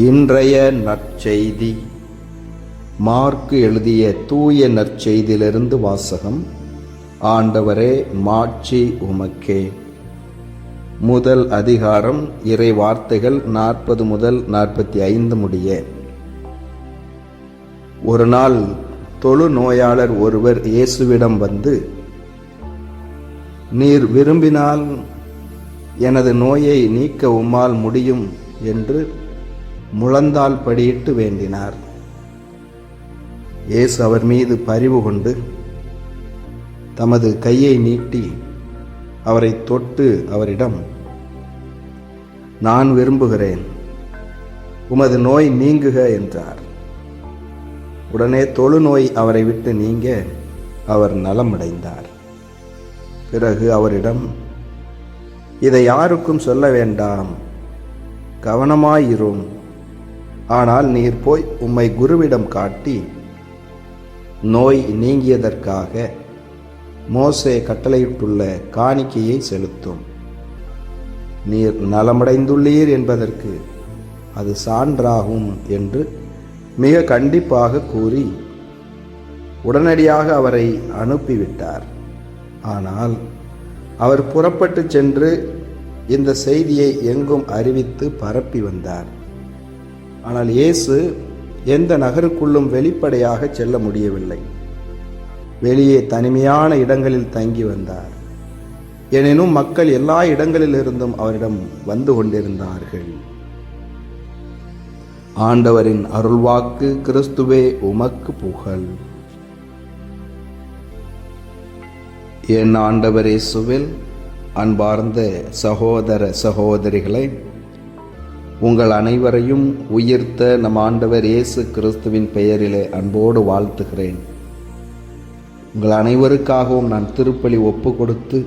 இன்றைய நற்செய்தி. மார்க்கு எழுதிய தூய நற்செய்தியிலிருந்து வாசகம். ஆண்டவரே மாட்சி உமக்கே. முதல் அதிகாரம் இறை வார்த்தைகள் நாற்பது முதல் நாற்பத்தி ஐந்து முடிய. ஒரு நாள் தொழு நோயாளர் ஒருவர் இயேசுவிடம் வந்து நீர் விரும்பினால் எனது நோயை நீக்க உம்மால் முடியும் என்று முழந்தால் படியிட்டு வேண்டினார். இயேசு அவர் மீது பரிவு கொண்டு தமது கையை நீட்டி அவரை தொட்டு அவரிடம் நான் விரும்புகிறேன். உமது நோய் நீங்குக என்றார். உடனே தொழுநோய் அவரை விட்டு நீங்க அவர் நலமடைந்தார். பிறகு அவரிடம் இதை யாருக்கும் சொல்ல வேண்டாம். கவனமாயிரும். ஆனால் நீர் போய் உம்மை குருவிடம் காட்டி நோய் நீங்கியதற்காக மோசே கட்டளையிட்டுள்ள காணிக்கையை செலுத்தும். நீர் நலமடைந்துள்ளீர் என்பதற்கு அது சான்றாகும் என்று மிக கண்டிப்பாக கூறி உடனடியாக அவரை அனுப்பிவிட்டார். ஆனால் அவர் புறப்பட்டு சென்று இந்த செய்தியை எங்கும் அறிவித்து பரப்பி வந்தார். ஆனால் இயேசு எந்த நகருக்குள்ளும் வெளிப்படையாக செல்ல முடியவில்லை. வெளியே தனிமையான இடங்களில் தங்கி வந்தார். எனினும் மக்கள் எல்லா இடங்களிலிருந்தும் அவரிடம் வந்து கொண்டிருந்தார்கள். ஆண்டவரின் அருள்வாக்கு கிறிஸ்துவே உமக்கு புகழ். என் ஆண்டவரே சுவில் அன்பார்ந்த சகோதர சகோதரிகளை உங்கள் அனைவரையும் உயிர்த்த நம் ஆண்டவர் இயேசு கிறிஸ்துவின் பெயரிலே அன்போடு வாழ்த்துகிறேன். உங்கள் அனைவருக்காகவும் நான் திருப்பலி ஒப்பு கொடுத்து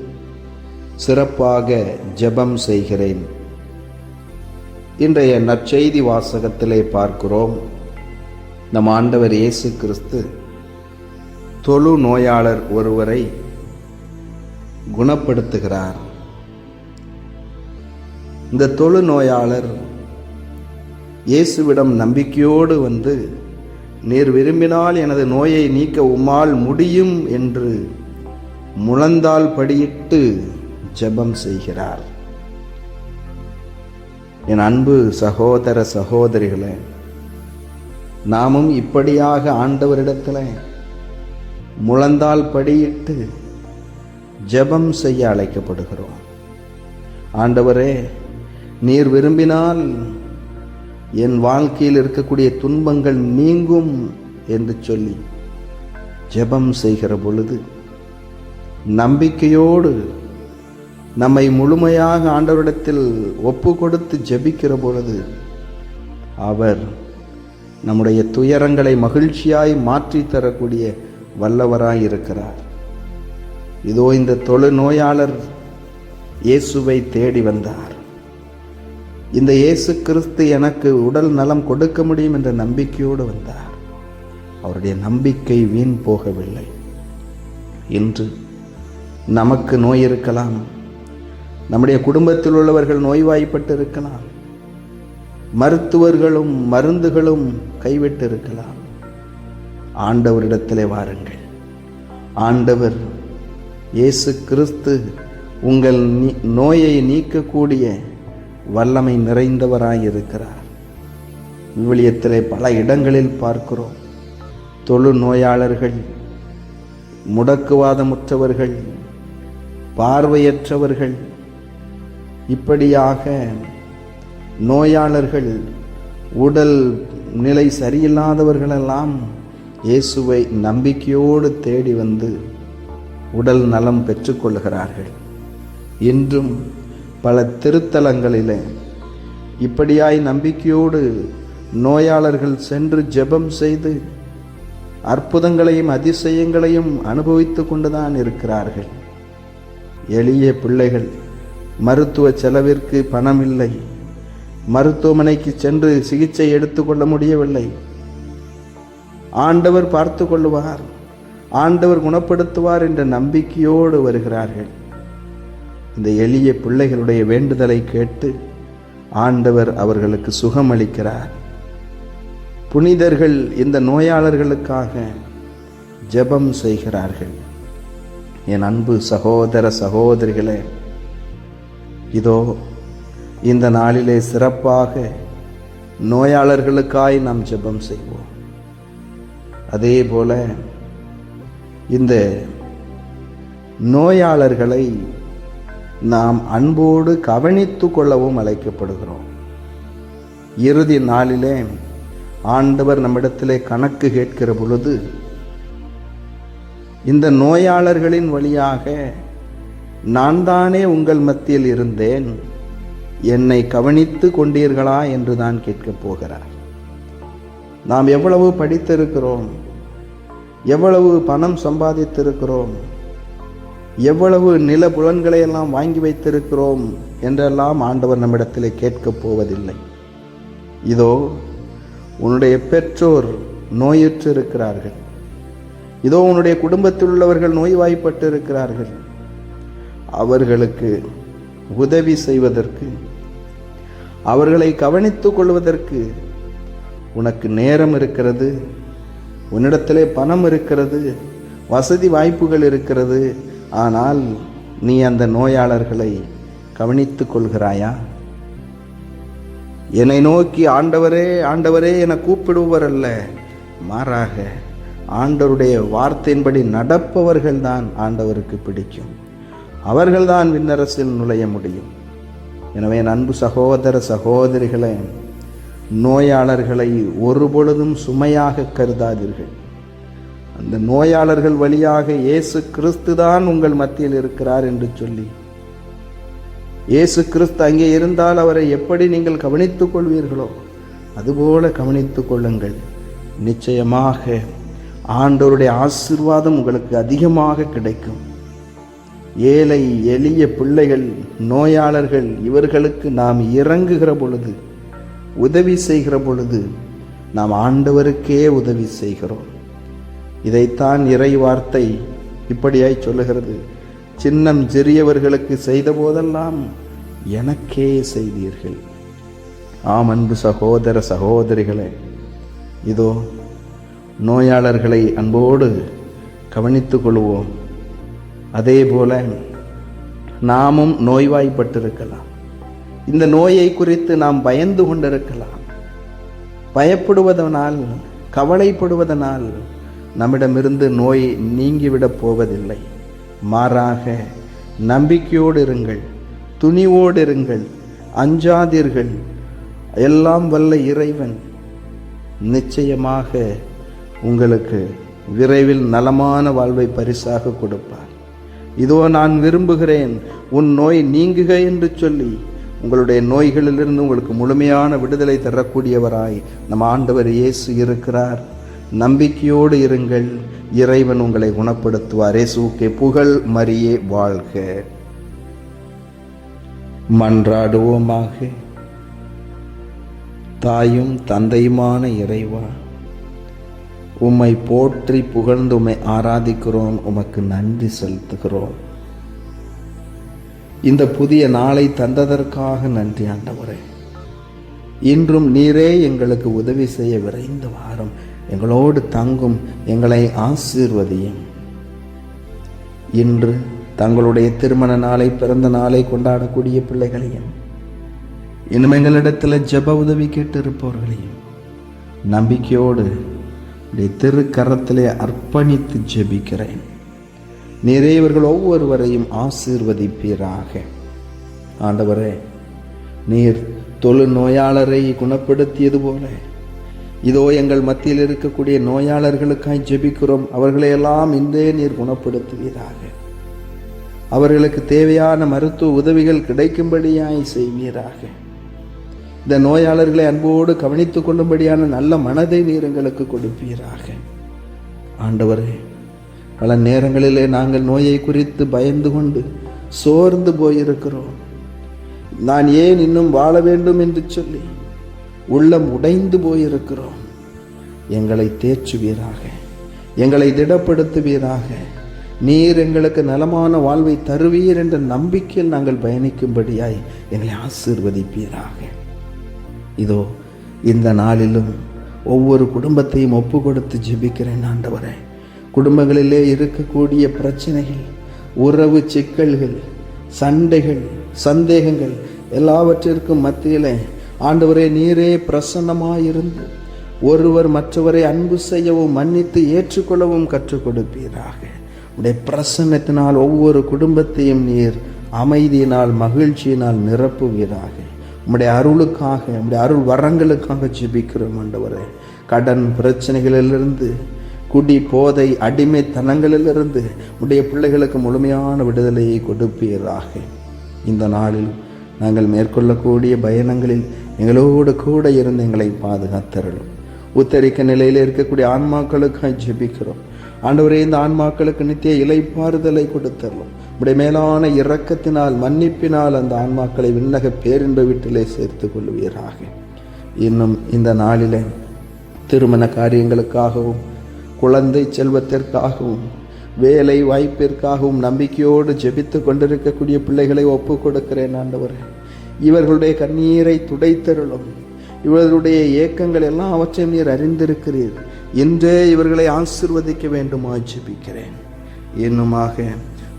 சிறப்பாக ஜெபம் செய்கிறேன். இன்றைய நற்செய்தி வாசகத்திலே பார்க்கிறோம். நம் ஆண்டவர் இயேசு கிறிஸ்து தொழு நோயாளர் ஒருவரை குணப்படுத்துகிறார். இந்த தொழு நோயாளர் இயேசுவிடம் நம்பிக்கையோடு வந்து நீர் விரும்பினால் எனது நோயை நீக்க உம்மால் முடியும் என்று முழந்தால் படியிட்டு ஜெபம் செய்கிறார். என் அன்பு சகோதர சகோதரிகளே நாமும் இப்படியாக ஆண்டவரிடத்தில் முழந்தால் படியிட்டு ஜெபம் செய்ய அழைக்கப்படுகிறோம். ஆண்டவரே நீர் விரும்பினால் என் வாழ்க்கையில் இருக்கக்கூடிய துன்பங்கள் நீங்கும் என்று சொல்லி ஜெபம் செய்கிற பொழுது நம்பிக்கையோடு நம்மை முழுமையாக ஆண்டவரிடத்தில் ஒப்பு கொடுத்து ஜெபிக்கிற பொழுது அவர் நம்முடைய துயரங்களை மகிழ்ச்சியாய் மாற்றி தரக்கூடிய வல்லவராய் இருக்கிறார். இதோ இந்த தொழு நோயாளர் இயேசுவை தேடி வந்தார். இந்த இயேசு கிறிஸ்து எனக்கு உடல் நலம் கொடுக்க முடியும் என்ற நம்பிக்கையோடு வந்தார். அவருடைய நம்பிக்கை வீண் போகவில்லை. இன்று நமக்கு நோய் இருக்கலாம். நம்முடைய குடும்பத்தில் உள்ளவர்கள் நோய்வாய்ப்பட்டு இருக்கலாம். மருத்துவர்களும் மருந்துகளும் கைவிட்டு இருக்கலாம். ஆண்டவரிடத்திலே வாருங்கள். ஆண்டவர் இயேசு கிறிஸ்து உங்கள் நோயை நீக்கக்கூடிய வல்லமை நிறைந்தவராயிருக்கிறார். விவிலியத்திலே பல இடங்களில் பார்க்கிறோம். தொழு நோயாளர்கள் முடக்குவாதமுற்றவர்கள் பார்வையற்றவர்கள் இப்படியாக நோயாளர்கள் உடல் நிலை சரியில்லாதவர்களெல்லாம் இயேசுவை நம்பிக்கையோடு தேடி வந்து உடல் நலம் பெற்றுக்கொள்கிறார்கள். இன்றும் பல திருத்தலங்களிலே. இப்படியாய் நம்பிக்கையோடு நோயாளர்கள் சென்று ஜெபம் செய்து அற்புதங்களையும் அதிசயங்களையும் அனுபவித்து கொண்டுதான் இருக்கிறார்கள். எளிய பிள்ளைகள் மருத்துவ செலவிற்கு பணம் இல்லை மருத்துவமனைக்கு சென்று சிகிச்சை எடுத்துக்கொள்ள முடியவில்லை. ஆண்டவர் பார்த்து கொள்ளுவார் ஆண்டவர் குணப்படுத்துவார் என்ற நம்பிக்கையோடு வருகிறார்கள். இந்த எளிய பிள்ளைகளுடைய வேண்டுதலை கேட்டு ஆண்டவர் அவர்களுக்கு சுகம் அளிக்கிறார் புனிதர்கள் இந்த நோயாளர்களுக்காக ஜெபம் செய்கிறார்கள். என் அன்பு சகோதர சகோதரிகளே இதோ இந்த நாளிலே சிறப்பாக நோயாளர்களுக்காய் நாம் ஜெபம் செய்வோம். அதே போல இந்த நோயாளர்களை நாம் அன்போடு கவனித்து கொள்ளவும் அழைக்கப்படுகிறோம். இறுதி நாளிலே ஆண்டவர் நம்மிடத்திலே கணக்கு கேட்கிற பொழுது இந்த நோயாளர்களின் வழியாக நான் தானே உங்கள் மத்தியில் இருந்தேன் என்னை கவனித்து கொண்டீர்களா என்று தான் கேட்கப் போகிறார். நாம் எவ்வளவு படித்திருக்கிறோம் எவ்வளவு பணம் சம்பாதித்திருக்கிறோம் எவ்வளவு நில புலன்களை எல்லாம் வாங்கி வைத்திருக்கிறோம் என்றெல்லாம் ஆண்டவர் நம்மிடத்திலே கேட்கப் போவதில்லை. இதோ உன்னுடைய பெற்றோர் நோயுற்று இருக்கிறார்கள் இதோ உன்னுடைய குடும்பத்தில் உள்ளவர்கள் நோய்வாய்ப்பட்டு இருக்கிறார்கள் அவர்களுக்கு உதவி செய்வதற்கு அவர்களை கவனித்துக் கொள்வதற்கு உனக்கு நேரம் இருக்கிறது உன்னிடத்திலே பணம் இருக்கிறது வசதி வாய்ப்புகள் இருக்கிறது ஆனால் நீ அந்த நோயாளர்களை கவனித்துக் கொள்கிறாயா? என்னை நோக்கி ஆண்டவரே ஆண்டவரே என கூப்பிடுபவர் அல்ல மாறாக ஆண்டவருடைய வார்த்தையின்படி நடப்பவர்கள்தான் ஆண்டவருக்கு பிடிக்கும். அவர்கள்தான் விண்ணரசில் நுழைய முடியும். எனவே என் அன்பு சகோதர சகோதரிகளை நோயாளர்களை ஒருபொழுதும் சுமையாக கருதாதீர்கள். அந்த நோயாளர்கள் வழியாக இயேசு கிறிஸ்து தான் உங்கள் மத்தியில் இருக்கிறார் என்று சொல்லி. இயேசு கிறிஸ்து அங்கே இருந்தால் அவரை எப்படி நீங்கள் கவனித்துக் கொள்வீர்களோ அதுபோல கவனித்துக் கொள்ளுங்கள். நிச்சயமாக ஆண்டவருடைய ஆசிர்வாதம் உங்களுக்கு அதிகமாக கிடைக்கும். ஏழை எளிய பிள்ளைகள் நோயாளர்கள் இவர்களுக்கு நாம் இறங்குகிற பொழுது உதவி செய்கிற பொழுது நாம் ஆண்டவருக்கே உதவி செய்கிறோம். இதைத்தான் இறை வார்த்தை இப்படியாய் சொல்லுகிறது. சின்னம் சிறியவர்களுக்கு செய்த போதெல்லாம் எனக்கே செய்தீர்கள். ஆம் அன்பு சகோதர சகோதரிகளே இதோ நோயாளர்களை அன்போடு கவனித்துக் கொள்வோம். அதே போல நாமும் நோய்வாய்ப்பட்டிருக்கலாம். இந்த நோயை குறித்து நாம் பயந்து கொண்டிருக்கலாம். பயப்படுவதனால் கவலைப்படுவதனால் நம்மிடமிருந்து நோய் நீங்கிவிடப் போவதில்லை. மாறாக நம்பிக்கையோடு இருங்கள் துணிவோடு இருங்கள் அஞ்சாதீர்கள். எல்லாம் வல்ல இறைவன். நிச்சயமாக உங்களுக்கு விரைவில் நலமான வாழ்வை பரிசாக கொடுப்பார். இதோ நான் விரும்புகிறேன் உன் நோய் நீங்குக என்று சொல்லி உங்களுடைய நோய்களிலிருந்து உங்களுக்கு முழுமையான விடுதலை தரக்கூடியவராய் நம் ஆண்டவர் இயேசு இருக்கிறார். நம்பிக்கையோடு இருங்கள். இறைவன் உங்களை குணப்படுத்துவார். இயேசுக்கே புகழ் மரியே வாழ்க. மன்றாடுவோமாக. தாயும் தந்தையுமான இறைவா உம்மை போற்றி புகழ்ந்து உம்மை ஆராதிக்கிறோம். உமக்கு நன்றி செலுத்துகிறோம். இந்த புதிய நாளை தந்ததற்காக நன்றி ஆண்டவரே. இன்றும் நீரே எங்களுக்கு உதவி செய்ய விரைந்து வாரும். எங்களோடு தங்கும் எங்களை ஆசீர்வதியும். இன்று தங்களுடைய திருமண நாளை பிறந்த நாளை கொண்டாடக்கூடிய பிள்ளைகளையும் இன்னும் எங்களிடத்தில் ஜெப உதவி கேட்டு இருப்பவர்களையும் நம்பிக்கையோடு திருக்கரத்திலே அர்ப்பணித்து ஜெபிக்கிறேன். நீரே இவர்கள் ஒவ்வொருவரையும் ஆசீர்வதிப்பீராக. ஆண்டவரே நீர் தொழு நோயாளரை குணப்படுத்தியது போல. இதோ எங்கள் மத்தியில் இருக்கக்கூடிய நோயாளர்களுக்காய் ஜெபிக்கிறோம். அவர்களையெல்லாம் இன்றே நீர் குணப்படுத்துவீராக. அவர்களுக்கு தேவையான மருத்துவ உதவிகள் கிடைக்கும்படியாய் செய்வீராக. இந்த நோயாளர்களை அன்போடு கவனித்துக் கொள்ளும்படியான நல்ல மனதை நீர் எங்களுக்கு கொடுப்பீராக. ஆண்டவரே பல நேரங்களிலே நாங்கள் நோயை குறித்து பயந்து கொண்டு சோர்ந்து போயிருக்கிறோம். நான் ஏன் இன்னும் வாழ வேண்டும் என்று சொல்லி உள்ளம் உடைந்து போயிருக்கிறோம். எங்களை தேற்றுவீராக. எங்களை திடப்படுத்துவீராக. நீர் எங்களுக்கு நலமான வாழ்வை தருவீர் என்ற நம்பிக்கையில் நாங்கள் பயணிக்கும்படியாய் எங்களை ஆசீர்வதிப்பீராக. இதோ இந்த நாளிலும் ஒவ்வொரு குடும்பத்தையும் ஒப்பு கொடுத்து ஜெபிக்கிறேன் ஆண்டவரே. குடும்பங்களிலே இருக்கக்கூடிய பிரச்சனைகள் உறவு சிக்கல்கள் சண்டைகள் சந்தேகங்கள் எல்லாவற்றிற்கும் மத்தியிலே ஆண்டவரே நீரே பிரசன்னமாயிருந்து ஒருவர் மற்றவரை அன்பு செய்யவும் மன்னித்து ஏற்றுக்கொள்ளவும் கற்றுக் கொடுப்பீராக. உடைய பிரசன்னத்தினால் ஒவ்வொரு குடும்பத்தையும் நீர் அமைதியினால் மகிழ்ச்சியினால் நிரப்புவீராக. உம்முடைய அருளுக்காக உம்முடைய அருள் வரங்களுக்காக ஜெபிக்கிறோம் ஆண்டவரே. கடன் பிரச்சனைகளிலிருந்து குடி போதை அடிமைத்தனங்களிலிருந்து உடைய பிள்ளைகளுக்கு முழுமையான விடுதலையை கொடுப்பீராக. இந்த நாளில் நாங்கள் மேற்கொள்ளக்கூடிய பயணங்களில் எங்களோடு கூட இருந்து எங்களை பாதுகாத்தரலும் உத்தரிக்க நிலையில் இருக்கக்கூடிய ஆன்மாக்களுக்காக ஜெபிக்கிறோம். ஆண்டவரே இந்த ஆன்மாக்களுக்கு நித்திய இலைப்பாறுதலை கொடுத்தரலும் உடைய மேலான இரக்கத்தினால் மன்னிப்பினால் அந்த ஆன்மாக்களை விண்ணக பேரின்ப வீட்டிலே சேர்த்து கொள்வீராக. இன்னும் இந்த நாளிலே திருமண காரியங்களுக்காகவும் குழந்தை செல்வத்திற்காகவும் வேலை வாய்ப்பிற்காகவும் நம்பிக்கையோடு ஜெபித்து கொண்டிருக்கக்கூடிய பிள்ளைகளை ஒப்பு கொடுக்கிறேன் ஆண்டவரே. இவர்களுடைய கண்ணீரை துடைத்தருளும். இவர்களுடைய ஏக்கங்கள் எல்லாம் அவற்றையும் நீர் அறிந்திருக்கிறீர். இன்றே இவர்களை ஆசிர்வதிக்க வேண்டுமா ஜெபிக்கிறேன். இன்னுமாக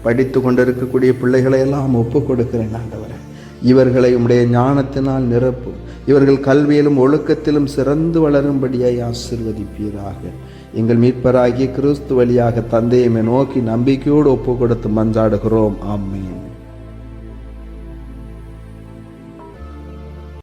படித்து கொண்டிருக்கக்கூடிய பிள்ளைகளை எல்லாம் ஒப்பு கொடுக்கிறேன் ஆண்டவரே. இவர்களை உம்முடைய ஞானத்தினால் நிரப்பும். இவர்கள் கல்வியிலும் ஒழுக்கத்திலும் சிறந்து வளரும்படியாய் ஆசிர்வதிப்பீராக. எங்கள் மீட்பராகிய கிறிஸ்து வழியாக தந்தையுமே நோக்கி நம்பிக்கையோடு ஒப்பு கொடுத்து மன்றாடுகிறோம். ஆமீன்.